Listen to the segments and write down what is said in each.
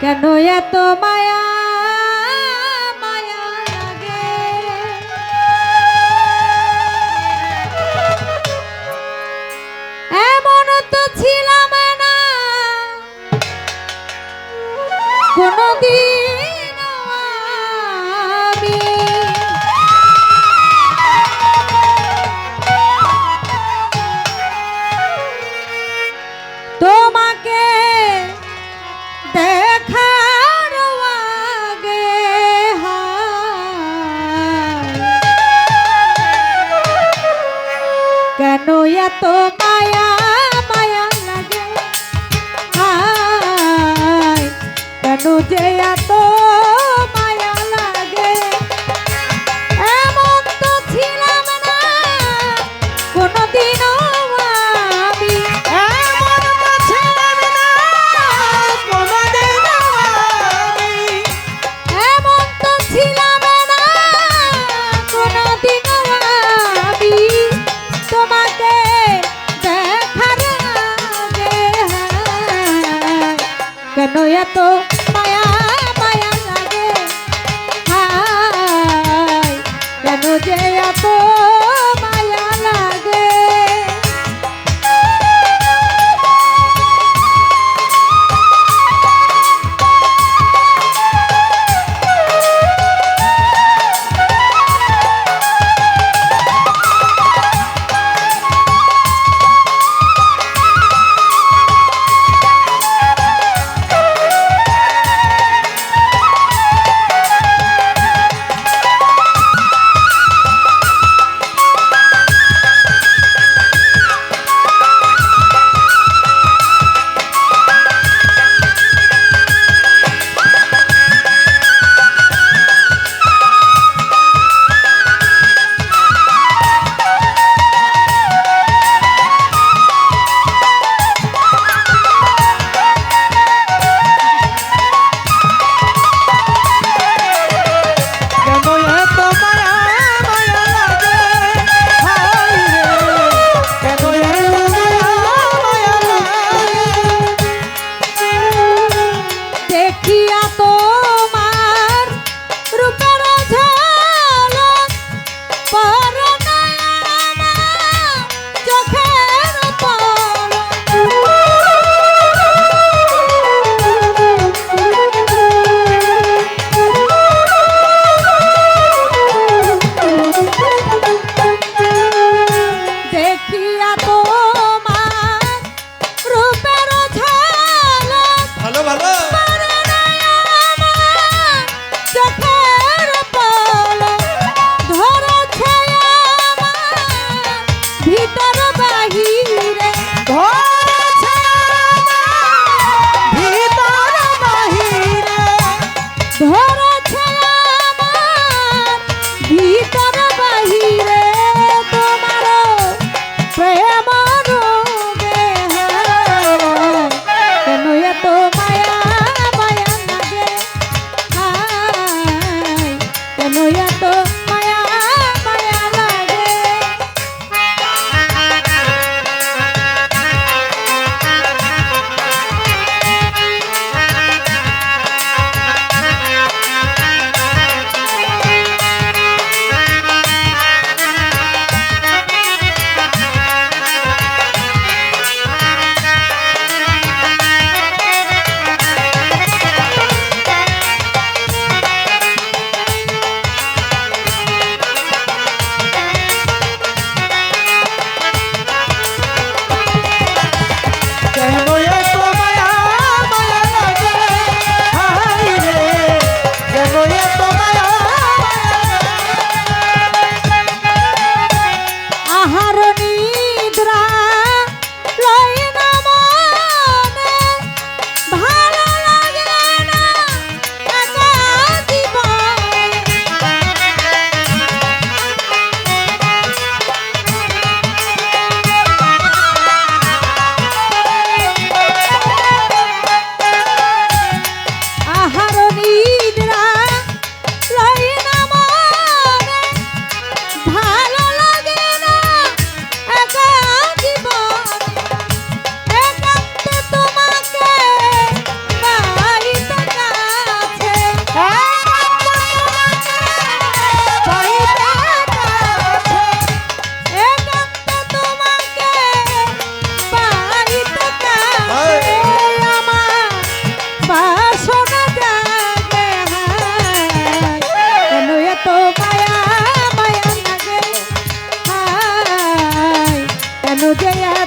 কেন এত মায়া? মায়া লাগে। এমন তো ছিলাম না। কোনদিন কেন এত কেন এত মায়া মায়া লাগে? হায় কেন যে এত যে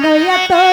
cuando ya todo